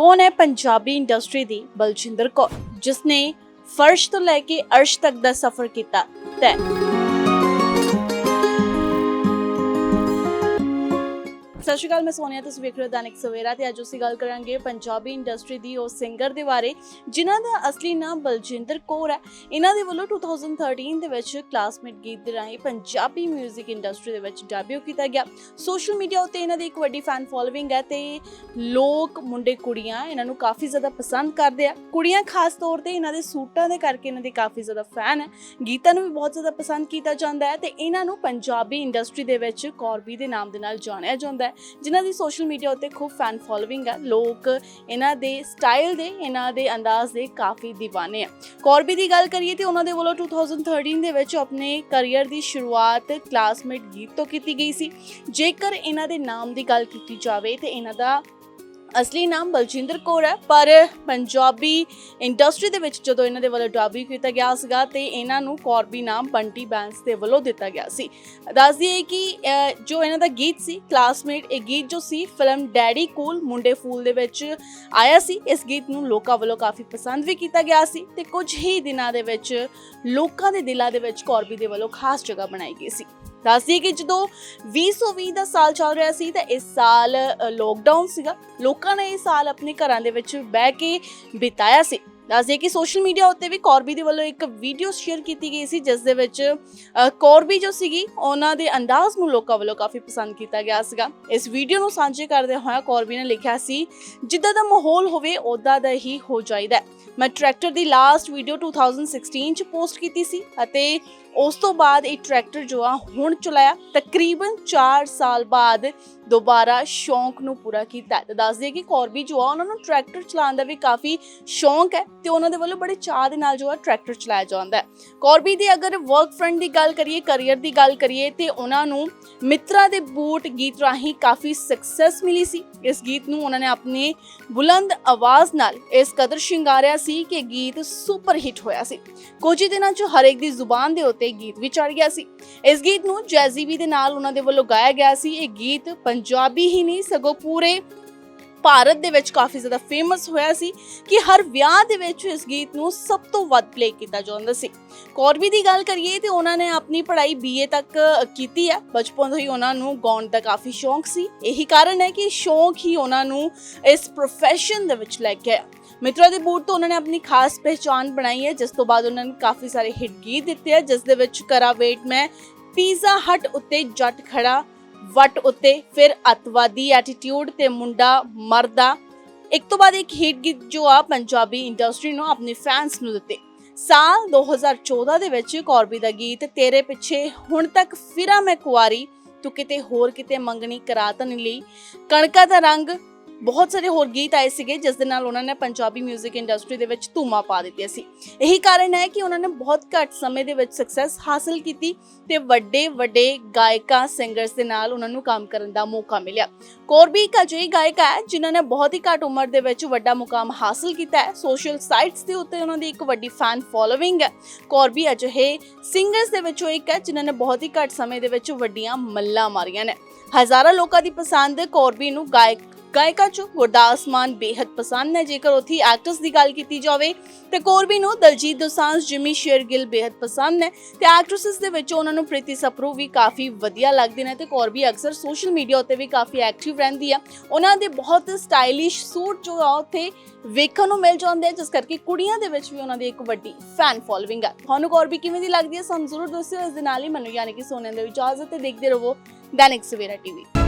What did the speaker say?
ਕੌਣ ਹੈ ਪੰਜਾਬੀ ਇੰਡਸਟਰੀ ਦੀ ਬਲਜਿੰਦਰ ਕੌਰ ਜਿਸ ਨੇ ਫਰਸ਼ ਤੋਂ ਲੈ ਕੇ ਅਰਸ਼ ਤੱਕ ਦਾ ਸਫ਼ਰ ਕੀਤਾ। ਤੈ ਸਤਿ ਸ਼੍ਰੀ ਅਕਾਲ, ਮੈਂ ਸੋਨੀਆ, ਤੁਸੀਂ ਵੇਖ ਰਹੇ ਹੋ ਦੈਨਿਕ ਸਵੇਰਾ ਤੇ ਅੱਜ ਅਸੀਂ ਗੱਲ ਕਰਾਂਗੇ ਪੰਜਾਬੀ ਇੰਡਸਟਰੀ ਦੀ ਉਹ ਸਿੰਗਰ ਦੇ ਬਾਰੇ, ਜਿਨ੍ਹਾਂ ਦਾ ਅਸਲੀ ਨਾਮ ਬਲਜਿੰਦਰ ਕੌਰ ਹੈ। ਇਹਨਾਂ ਦੇ ਵੱਲੋਂ 2013 ਦੇ ਵਿੱਚ ਕਲਾਸਮੇਟ ਗੀਤ ਦੇ ਰਾਹੀਂ ਪੰਜਾਬੀ 뮤직 ਇੰਡਸਟਰੀ ਦੇ ਵਿੱਚ ਡੈਬਿਊ ਕੀਤਾ ਗਿਆ। ਸੋਸ਼ਲ ਮੀਡੀਆ ਉੱਤੇ ਇਹਨਾਂ ਦੀ ਇੱਕ ਵੱਡੀ ਫੈਨ ਫੋਲੋਇੰਗ ਹੈ ਤੇ ਲੋਕ ਮੁੰਡੇ ਕੁੜੀਆਂ ਇਹਨਾਂ ਨੂੰ ਕਾਫੀ ਜ਼ਿਆਦਾ ਪਸੰਦ ਕਰਦੇ ਆ। ਕੁੜੀਆਂ ਖਾਸ ਤੌਰ ਤੇ ਇਹਨਾਂ ਦੇ ਸੂਟਾਂ ਦੇ ਕਰਕੇ ਇਹਨਾਂ ਦੇ ਕਾਫੀ ਜ਼ਿਆਦਾ ਫੈਨ ਹੈ। ਗੀਤਾਂ ਨੂੰ ਵੀ ਬਹੁਤ ਜ਼ਿਆਦਾ ਪਸੰਦ ਕੀਤਾ ਜਾਂਦਾ ਹੈ ਤੇ ਇਹਨਾਂ ਨੂੰ ਪੰਜਾਬੀ ਇੰਡਸਟਰੀ ਦੇ ਵਿੱਚ ਕੌਰਬੀ ਦੇ ਨਾਮ ਦੇ ਨਾਲ ਜਾਣਿਆ ਜਾਂਦਾ ਹੈ। ਜਿਨ੍ਹਾਂ ਦੀ ਸੋਸ਼ਲ ਮੀਡੀਆ ਉੱਤੇ ਖੂਬ ਫੈਨ ਫੋਲੋਇੰਗ ਹੈ ਲੋਕ ਇਹਨਾਂ ਦੇ ਸਟਾਈਲ ਦੇ, ਇਹਨਾਂ ਦੇ ਅੰਦਾਜ਼ ਦੇ ਕਾਫੀ دیਵਾਨੇ ਆ। ਕੌਰਬੀ ਦੀ ਗੱਲ ਕਰੀਏ ਤੇ ਉਹਨਾਂ ਦੇ ਵੱਲੋਂ 2013 ਦੇ ਵਿੱਚ ਆਪਣੇ ਕੈਰੀਅਰ ਦੀ ਸ਼ੁਰੂਆਤ ਕਲਾਸਮੇਟ ਗੀਤ ਤੋਂ ਕੀਤੀ ਗਈ ਸੀ। ਜੇਕਰ ਇਹਨਾਂ ਦੇ ਨਾਮ ਦੀ ਗੱਲ ਕੀਤੀ ਜਾਵੇ ਤੇ ਇਹਨਾਂ ਦਾ ਅਸਲੀ ਨਾਮ ਬਲਜਿੰਦਰ ਕੌਰ ਹੈ ਪਰ ਪੰਜਾਬੀ ਇੰਡਸਟਰੀ ਦੇ ਵਿੱਚ ਜਦੋਂ ਇਹਨਾਂ ਦੇ ਵੱਲੋਂ ਡੈਬਿਊ ਕੀਤਾ ਗਿਆ ਸੀਗਾ ਤੇ ਇਹਨਾਂ ਨੂੰ ਕੌਰਬੀ ਨਾਮ ਬੰਟੀ ਬੈਂਸ ਦੇ ਵੱਲੋਂ ਦਿੱਤਾ ਗਿਆ ਸੀ। ਦੱਸ ਦਈਏ ਕਿ ਅਹ, ਜੋ ਇਹਨਾਂ ਦਾ ਗੀਤ ਸੀ ਕਲਾਸਮੇਟ ਇਹ ਗੀਤ ਜੋ ਸੀ ਫਿਲਮ ਡੈਡੀ ਕੂਲ ਮੁੰਡੇ ਫੂਲ ਦੇ ਵਿੱਚ ਆਇਆ ਸੀ। ਇਸ ਗੀਤ ਨੂੰ ਲੋਕਾਂ ਵੱਲੋਂ ਕਾਫੀ ਪਸੰਦ ਵੀ ਕੀਤਾ ਗਿਆ ਸੀ ਤੇ ਕੁਝ ਹੀ ਦਿਨਾਂ ਦੇ ਵਿੱਚ ਲੋਕਾਂ ਦੇ ਦਿਲਾਂ ਦੇ ਵਿੱਚ ਕੌਰਬੀ ਦੇ ਵੱਲੋਂ ਖਾਸ ਜਗ੍ਹਾ ਬਣਾਈ ਗਈ ਸੀ। ਦੱਸਦੀ ਕਿ ਜਦੋਂ 2020 ਦਾ ਸਾਲ ਚੱਲ ਰਿਹਾ ਸੀ ਤਾਂ ਇਸ ਸਾਲ ਲੋਕਡਾਊਨ ਸੀਗਾ। ਲੋਕਾਂ ਨੇ ਇਹ ਸਾਲ ਆਪਣੇ ਘਰਾਂ ਦੇ ਵਿੱਚ ਬਹਿ ਕੇ ਬਿਤਾਇਆ ਸੀ। ਦੱਸ ਕਿ ਸੋਸ਼ਲ ਮੀਡੀਆ ਉੱਤੇ ਵੀ ਕੌਰਬੀ ਦੇ ਵੱਲੋਂ ਇੱਕ ਵੀਡੀਓ ਸ਼ੇਅਰ ਕੀਤੀ ਗਈ ਸੀ, ਜਿਸ ਦੇ ਵਿੱਚ ਕੌਰਬੀ ਜੋ ਸੀਗੀ, ਉਹਨਾਂ ਦੇ ਅੰਦਾਜ਼ ਨੂੰ ਲੋਕਾਂ ਵੱਲੋਂ ਕਾਫੀ ਪਸੰਦ ਕੀਤਾ ਗਿਆ ਸੀਗਾ। ਇਸ ਵੀਡੀਓ ਨੂੰ ਸਾਂਝੇ ਕਰਦੇ ਹੋਇਆ ਕੌਰਬੀ ਨੇ ਲਿਖਿਆ ਸੀ, ਜਿੱਦਾਂ ਦਾ ਮਾਹੌਲ ਹੋਵੇ ਉਦਾਂ ਦਾ ਹੀ ਹੋ ਜਾਈਦਾ ਮੈਂ ਟਰੈਕਟਰ ਦੀ ਲਾਸਟ ਵੀਡੀਓ 2016 ਚ ਪੋਸਟ ਕੀਤੀ ਸੀ ਅਤੇ ਉਸ ਤੋਂ ਬਾਅਦ ਇਹ ਟਰੈਕਟਰ ਜੋ ਆ ਹੁਣ ਚਲਾਇਆ, ਤਕਰੀਬਨ 4 ਸਾਲ ਬਾਅਦ ਦੁਬਾਰਾ ਸ਼ੌਂਕ ਨੂੰ ਪੂਰਾ ਕੀਤਾ ਤੇ ਦੱਸ ਦਈਏ ਕਿ ਕੌਰਬੀ ਜੋ ਆ, ਉਹਨਾਂ ਨੂੰ ਟਰੈਕਟਰ ਚਲਾਉਣ ਦਾ ਵੀ ਕਾਫੀ ਸ਼ੌਂਕ ਹੈ। ਤੇ ਉਹਨਾਂ ਦੇ ਵੱਲੋਂ ਬੜੇ ਚਾਅ ਦੇ ਨਾਲ ਜੋ ਆ ਟਰੈਕਟਰ ਚਲਾਇਆ ਜਾਂਦਾ ਹੈ। ਕੌਰਬੀ ਦੀ ਅਗਰ ਵਰਕ ਫਰੰਟ ਦੀ ਗੱਲ ਕਰੀਏ ਕੈਰੀਅਰ ਦੀ ਗੱਲ ਕਰੀਏ, ਤੇ ਉਹਨਾਂ ਨੂੰ ਮਿੱਤਰਾਂ ਦੇ ਬੂਟ ਗੀਤ ਰਾਹੀਂ ਕਾਫੀ ਸਕਸੈਸ ਮਿਲੀ ਸੀ। ਇਸ ਗੀਤ ਨੂੰ ਉਹਨਾਂ ਨੇ ਆਪਣੀ ਬੁਲੰਦ ਆਵਾਜ਼ ਨਾਲ ਇਸ ਕਦਰ ਸ਼ਿੰਗਾਰਿਆ ਸੀ ਕਿ ਗੀਤ ਸੁਪਰ ਹਿੱਟ ਹੋਇਆ ਸੀ। ਕੁਝ ਹੀ ਦਿਨਾਂ 'ਚ ਹਰੇਕ ਦੀ ਜ਼ੁਬਾਨ ਦੇ ਉੱਤੇ ਗੀਤ ਵੀ ਚੜ ਗਿਆ ਸੀ। ਇਸ ਗੀਤ ਨੂੰ ਜੈਜ਼ੀਬੀ ਦੇ ਨਾਲ ਉਹਨਾਂ ਦੇ ਵੱਲੋਂ ਗਾਇਆ ਗਿਆ ਸੀ। ਇਹ ਗੀਤ ਪੰਜਾਬੀ ਹੀ ਨਹੀਂ, ਸਗੋਂ ਪੂਰੇ ਭਾਰਤ ਦੇ ਵਿੱਚ ਕਾਫੀ ਜ਼ਿਆਦਾ ਫੇਮਸ ਹੋਇਆ ਸੀ ਕਿ ਹਰ ਵਿਆਹ ਦੇ ਵਿੱਚ ਇਸ ਗੀਤ ਨੂੰ ਸਭ ਤੋਂ ਵੱਧ ਪਲੇ ਕੀਤਾ ਜਾਂਦਾ ਸੀ। ਕੌਰਬੀ ਦੀ ਗੱਲ ਕਰੀਏ ਤੇ ਉਹਨਾਂ ਨੇ ਆਪਣੀ ਪੜ੍ਹਾਈ ਬੀਏ ਤੱਕ ਕੀਤੀ ਹੈ। ਬਚਪਨ ਤੋਂ ਹੀ ਉਹਨਾਂ ਨੂੰ ਗਾਉਣ ਦਾ ਕਾਫੀ ਸ਼ੌਂਕ ਸੀ। ਇਹੀ ਕਾਰਨ ਹੈ ਕਿ ਸ਼ੌਂਕ ਹੀ ਉਹਨਾਂ ਨੂੰ ਇਸ ਪ੍ਰੋਫੈਸ਼ਨ ਦੇ ਵਿੱਚ ਲੈ ਕੇ ਆਇਆ। ਮਿੱਤਰਾਂ ਦੇ ਬੂਟ ਤੋਂ ਉਹਨਾਂ ਨੇ ਆਪਣੀ ਖਾਸ ਪਹਿਚਾਨ ਬਣਾਈ ਹੈ, ਜਿਸ ਤੋਂ ਬਾਅਦ ਉਹਨਾਂ ਨੇ ਕਾਫੀ ਸਾਰੇ ਹਿੱਟ ਗੀਤ ਦਿੱਤੇ ਹੈ, ਜਿਸ ਦੇ ਵਿੱਚ ਕਰਾ ਵੇਟ ਮੈਂ ਪੀਜ਼ਾ ਹਟ ਉੱਤੇ ਜੱਟ ਖੜਾ ਵੱਟ ਉੱਤੇ ਫਿਰ ਅਤਵਾਦੀ ਐਟੀਟਿਊਡ ਤੇ ਮੁੰਡਾ ਮਰਦਾ। ਇੱਕ ਤੋਂ ਬਾਅਦ ਇੱਕ ਹਿੱਟ ਗੀਤ ਜੋ ਆ ਪੰਜਾਬੀ ਇੰਡਸਟਰੀ ਨੂੰ ਆਪਣੇ ਫੈਨਸ ਨੂੰ ਦਿੱਤੇ। ਸਾਲ 2014 ਦੇ ਵਿੱਚ ਕੌਰਬੀ ਦਾ ਗੀਤ ਤੇਰੇ ਪਿੱਛੇ, ਹੁਣ ਤੱਕ ਫਿਰਾਂ ਮੈਂ ਕੁਆਰੀ, ਤੂੰ ਕਿਤੇ ਹੋਰ ਕਿਤੇ ਮੰਗਣੀ ਕਰਾ ਤਾਂ ਲਈ। ਕਣਕਾਂ ਦਾ ਰੰਗ ਬਹੁਤ ਸਾਰੇ ਹੋਰ ਗੀਤ ਆਏ ਸੀਗੇ, ਜਿਸ ਦੇ ਨਾਲ ਉਹਨਾਂ ਨੇ ਪੰਜਾਬੀ 뮤직 ਇੰਡਸਟਰੀ ਦੇ ਵਿੱਚ ਧੂਮਾ ਪਾ ਦਿੱਤੀ ਸੀ। ਇਹੀ ਕਾਰਨ ਹੈ ਕਿ ਉਹਨਾਂ ਨੇ ਬਹੁਤ ਘੱਟ ਸਮੇਂ ਦੇ ਵਿੱਚ ਸਕਸੈਸ ਹਾਸਲ ਕੀਤੀ ਤੇ ਵੱਡੇ ਵੱਡੇ ਗਾਇਕਾਂ ਸਿੰਗਰਸ ਦੇ ਨਾਲ ਉਹਨਾਂ ਨੂੰ ਕੰਮ ਕਰਨ ਦਾ ਮੌਕਾ ਮਿਲਿਆ। ਕੌਰਬੀ ਇੱਕ ਅਜਿਹੀ ਗਾਇਕਾ ਹੈ, ਜਿਨ੍ਹਾਂ ਨੇ ਬਹੁਤ ਹੀ ਘੱਟ ਉਮਰ ਦੇ ਵਿੱਚ ਵੱਡਾ ਮੁਕਾਮ ਹਾਸਲ ਕੀਤਾ ਹੈ। ਸੋਸ਼ਲ ਸਾਈਟਸ ਦੇ ਉੱਤੇ ਉਹਨਾਂ ਦੀ ਇੱਕ ਵੱਡੀ ਫੈਨ ਫੋਲੋਇੰਗ ਹੈ। ਕੌਰਬੀ ਅਜਿਹੇ ਸਿੰਗਰਸ ਦੇ ਵਿੱਚੋਂ ਇੱਕ ਹੈ, ਜਿਨ੍ਹਾਂ ਨੇ ਬਹੁਤ ਹੀ ਘੱਟ ਸਮੇਂ ਦੇ ਵਿੱਚ ਵੱਡੀਆਂ ਮੱਲਾਂ ਮਾਰੀਆਂ ਨੇ। ਹਜ਼ਾਰਾਂ ਲੋਕਾਂ ਦੀ ਪਸੰਦ ਕੌਰਬੀ ਨੂੰ ਗਾਇਕ ਗਾਇਕਾ ਚੋਂ ਗੁਰਦਾਸ ਮਾਨ ਬੇਹੱਦ ਪਸੰਦ ਹੈ ਜੇਕਰ ਉਥੀ ਐਕਟਰਸ ਦੀ ਗੱਲ ਕੀਤੀ ਜਾਵੇ, ਤੇ ਕੋਰਬੀ ਨੂੰ ਦਲਜੀਤ ਦੋਸਾਂਝ, ਜਿਮੀ ਸ਼ੇਰਗਿੱਲ ਬੇਹੱਦ ਪਸੰਦ ਹੈ ਤੇ ਐਕਟ੍ਰੈਸਸ ਦੇ ਵਿੱਚ ਉਹਨਾਂ ਨੂੰ ਪ੍ਰੀਤੀ ਸਪਰੂ ਵੀ ਕਾਫੀ ਵਧੀਆ ਲੱਗਦੇ ਨੇ ਤੇ ਕੋਰਬੀ ਅਕਸਰ ਸੋਸ਼ਲ ਮੀਡੀਆ ਉੱਤੇ ਵੀ ਕਾਫੀ ਐਕਟਿਵ ਰਹਿੰਦੀ ਆ। ਉਹਨਾਂ ਦੇ ਬਹੁਤ ਸਟਾਈਲਿਸ਼ ਸੂਟ ਜੋ ਆ, ਉੱਥੇ ਵੇਖਣ ਨੂੰ ਮਿਲ ਜਾਂਦੇ ਆ, ਜਿਸ ਕਰਕੇ ਕੁੜੀਆਂ ਦੇ ਵਿੱਚ ਵੀ ਉਹਨਾਂ ਦੀ ਇੱਕ ਵੱਡੀ ਫੈਨ ਫੋਲੋਇੰਗ ਆ। ਤੁਹਾਨੂੰ ਕੋਰਬੀ ਕਿਵੇਂ ਦੀ ਲੱਗਦੀ ਹੈ ਸਾਨੂੰ ਜ਼ਰੂਰ ਦੱਸਿਓ। ਇਸ ਦੇ ਨਾਲ ਹੀ ਮੈਨੂੰ ਯਾਨੀ ਕਿ ਸੋਨੇ ਦੇ ਵਿੱਚ ਆਜ਼ਤ ਤੇ ਦੇਖਦੇ ਰਹੋ ਦੈਨਿਕ ਸਵੇਰਾ ਟੀਵੀ।